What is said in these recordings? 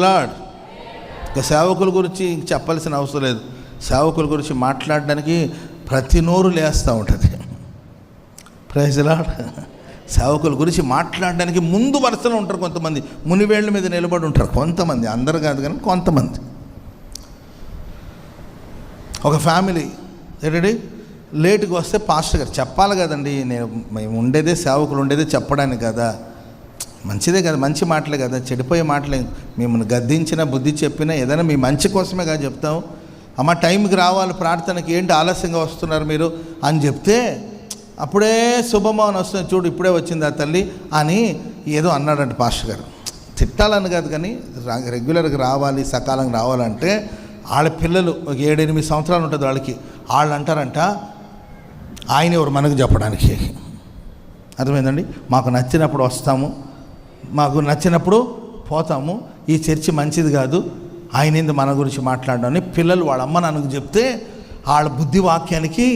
Lord. ఇక సేవకుల గురించి చెప్పాల్సిన అవసరం లేదు. సేవకుల గురించి మాట్లాడడానికి ప్రతి నోరు లేస్తూ ఉంటుంది. ప్రైజ్ లాడ్ సేవకుల గురించి మాట్లాడడానికి ముందు వరుసలో ఉంటారు కొంతమంది. మునివేళ్ళ మీద నిలబడి ఉంటారు కొంతమంది. అందరు కాదు కానీ కొంతమంది. ఒక ఫ్యామిలీ. ఏంటండి? లేటుగా వస్తే పాస్టర్ గారు చెప్పాలి కదండి నేను మేము ఉండేదే సేవకులు ఉండేదే చెప్పడానికి కదా. మంచిదే కదా మంచి మాటలే కదా చెడిపోయే మాటలే. మిమ్మల్ని గద్దించినా బుద్ధి చెప్పినా ఏదైనా మీ మంచి కోసమే కదా చెప్తాం. అమ్మ టైంకి రావాలి ప్రార్థనకి ఏంటి ఆలస్యంగా వస్తున్నారు మీరు అని చెప్తే అప్పుడే శుభమోహన్ వస్తుంది. చూడు ఇప్పుడే వచ్చింది ఆ తల్లి అని ఏదో అన్నాడంట పాస్టర్ గారు. తిట్టాలని కాదు కానీ రెగ్యులర్గా రావాలి సకాలంగా రావాలంటే వాళ్ళ పిల్లలు ఒక ఏడెనిమిది సంవత్సరాలు ఉంటుంది వాళ్ళకి. వాళ్ళు అంటారంట ఆయన ఎవరు మనకు చెప్పడానికి. అర్థమైందండి? మాకు నచ్చినప్పుడు వస్తాము. మాకు నచ్చినప్పుడు పోతాము. ఈ చర్చి మంచిది కాదు. ఆయన ఏంది మన గురించి మాట్లాడడం పిల్లలు వాళ్ళ అమ్మ నాన్నకు చెప్తే వాళ్ళ బుద్ధి వాక్యానికి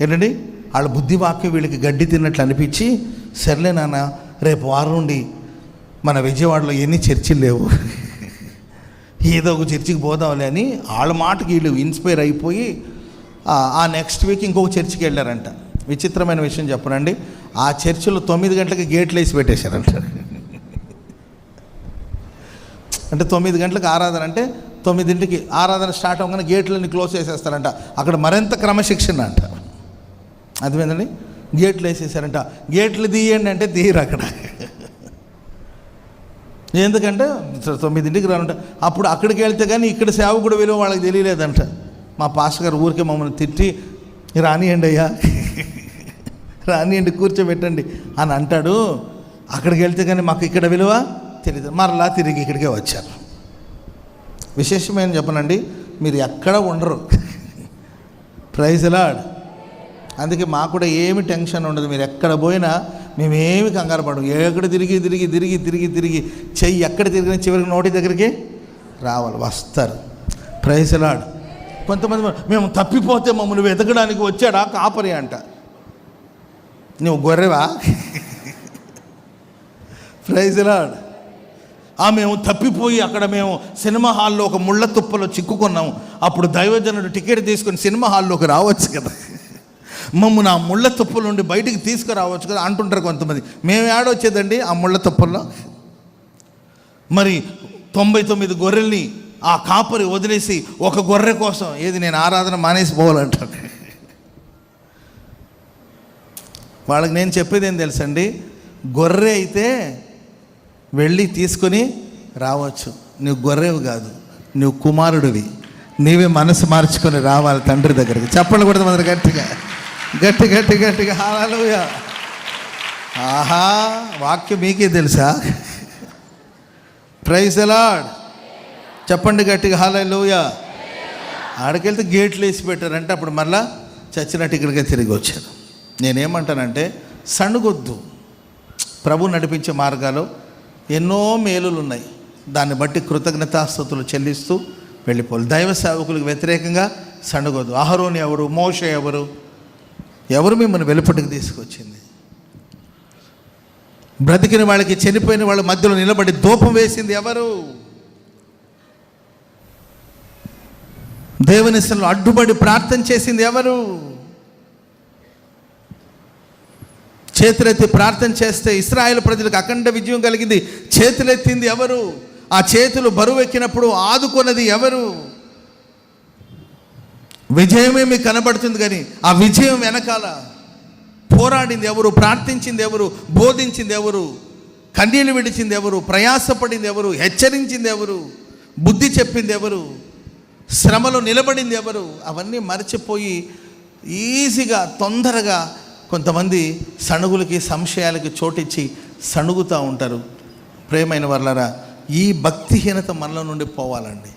ఏంటండి? వాళ్ళ బుద్ధి వాక్యం వీళ్ళకి గడ్డి తిన్నట్లు అనిపించి సర్లే నాన్న రేపు వారం నుండి మన విజయవాడలో ఎన్ని చర్చిలు లేవు? ఏదో ఒక చర్చికి పోదాంలే అని వాళ్ళ మాటకి వీళ్ళు ఇన్స్పైర్ అయిపోయి ఆ నెక్స్ట్ వీక్ ఇంకొక చర్చికి వెళ్ళారంట. విచిత్రమైన విషయం చెప్పనండి. ఆ చర్చిలో తొమ్మిది గంటలకి గేట్లు వేసి పెట్టేశారంట. అంటే తొమ్మిది గంటలకు ఆరాధన అంటే తొమ్మిదింటికి ఆరాధన స్టార్ట్ అవ్వగానే గేట్లన్నీ క్లోజ్ చేసేస్తారంట. అక్కడ మరింత క్రమశిక్షణ అంట. అర్థమైందండి? గేట్లు వేసేసారంట. గేట్లు తీయండి అంటే తీయరు అక్కడ. ఎందుకంటే తొమ్మిదింటికి రానుంట అప్పుడు అక్కడికి వెళ్తే కానీ ఇక్కడ సేవకుడు విలువ వాళ్ళకి తెలియలేదంట. మా పాస్టర్ గారు ఊరికే మమ్మల్ని తిట్టి రానియండి అయ్యా. రానియండి కూర్చోబెట్టండి అని అంటాడు. అక్కడికి వెళ్తే కానీ మాకు ఇక్కడ విలువ తెలియదు మరలా తిరిగి ఇక్కడికే వచ్చారు. విశేషమైన చెప్పనండి? మీరు ఎక్కడ ఉండరు. Praise Lord. అందుకే మాకు కూడా ఏమి టెన్షన్ ఉండదు. మీరు ఎక్కడ పోయినా మేమేమి కంగారు పడము. ఎక్కడ తిరిగి తిరిగి తిరిగి తిరిగి తిరిగి చెయ్యి ఎక్కడ తిరిగిన చివరికి నోటి దగ్గరికి రావాలి. వస్తారు. Praise Lord. కొంతమంది మేము తప్పిపోతే మమ్మల్ని వెతకడానికి వచ్చాడా? కాపరి అంట. నువ్వు గొర్రెవా? ప్రైజ్ లాడ్ ఆ మేము తప్పిపోయి అక్కడ మేము సినిమా హాల్లో ఒక ముళ్ళ తుప్పలో చిక్కుకున్నాము. అప్పుడు దైవజనుడు టికెట్ తీసుకొని సినిమా హాల్లోకి రావచ్చు కదా. మమ్మల్ని ఆ ముళ్ళ తుప్పల నుండి బయటికి తీసుకురావచ్చు కదా అంటుంటారు కొంతమంది. మేము ఏడొచ్చేదండి ఆ ముళ్ళ తుప్పల్లో? మరి తొంభై తొమ్మిది గొర్రెల్ని ఆ కాపరి వదిలేసి ఒక గొర్రె కోసం ఏది నేను ఆరాధన మానేసి పోవాలంటాను వాళ్ళకి నేను చెప్పేది ఏం తెలుసండి? గొర్రె అయితే వెళ్ళి తీసుకొని రావచ్చు. నువ్వు గొర్రెవు కాదు నువ్వు కుమారుడివి. నీవే మనసు మార్చుకొని రావాలి తండ్రి దగ్గరికి. చెప్పండి కూడా మన గట్టిగా. గట్టి గట్టి గట్టిగా. హాలూయ ఆహా వాక్యం మీకే తెలుసా? ప్రైజ్ ఎలాడ్ చెప్పండి గట్టిగా హాలూయ ఆడకెళ్తే గేట్లు వేసి పెట్టారంటే అప్పుడు మళ్ళా చచ్చినట్టు ఇక్కడికే తిరిగి వచ్చారు. నేనేమంటానంటే సణుగొద్దు. ప్రభు నడిపించే మార్గాలు ఎన్నో మేలులు ఉన్నాయి దాన్ని బట్టి కృతజ్ఞతాస్థుతులు చెల్లిస్తూ వెళ్ళిపోవాలి. దైవ సేవకులకు వ్యతిరేకంగా సణుగొద్దు. అహరోని ఎవరు? మోష ఎవరు? ఎవరు మిమ్మల్ని వెలుపటికి తీసుకొచ్చింది? బ్రతికిన వాళ్ళకి చనిపోయిన వాళ్ళ మధ్యలో నిలబడి దూపం వేసింది ఎవరు? దేవుని అడ్డుపడి ప్రార్థన చేసింది ఎవరు? చేతులెత్తి ప్రార్థన చేస్తే ఇస్రాయేల్ ప్రజలకు అఖండ విజయం కలిగింది. చేతులెత్తింది ఎవరు? ఆ చేతులు బరువు ఎక్కినప్పుడు ఆదుకున్నది ఎవరు? విజయమే మీకు కనబడుతుంది కానీ ఆ విజయం వెనకాల పోరాడింది ఎవరు? ప్రార్థించింది ఎవరు? బోధించింది ఎవరు? కన్నీళ్ళు విడిచింది ఎవరు? ప్రయాసపడింది ఎవరు? హెచ్చరించింది ఎవరు? బుద్ధి చెప్పింది ఎవరు? శ్రమలో నిలబడింది ఎవరు? అవన్నీ మర్చిపోయి ఈజీగా తొందరగా కొంతమంది సణుగులకి సంశయాలకి చోటిచ్చి సణుగుతూ ఉంటారు. ప్రేమైన వర్లరా ఈ భక్తిహీనత మనలో నుండి పోవాలండి.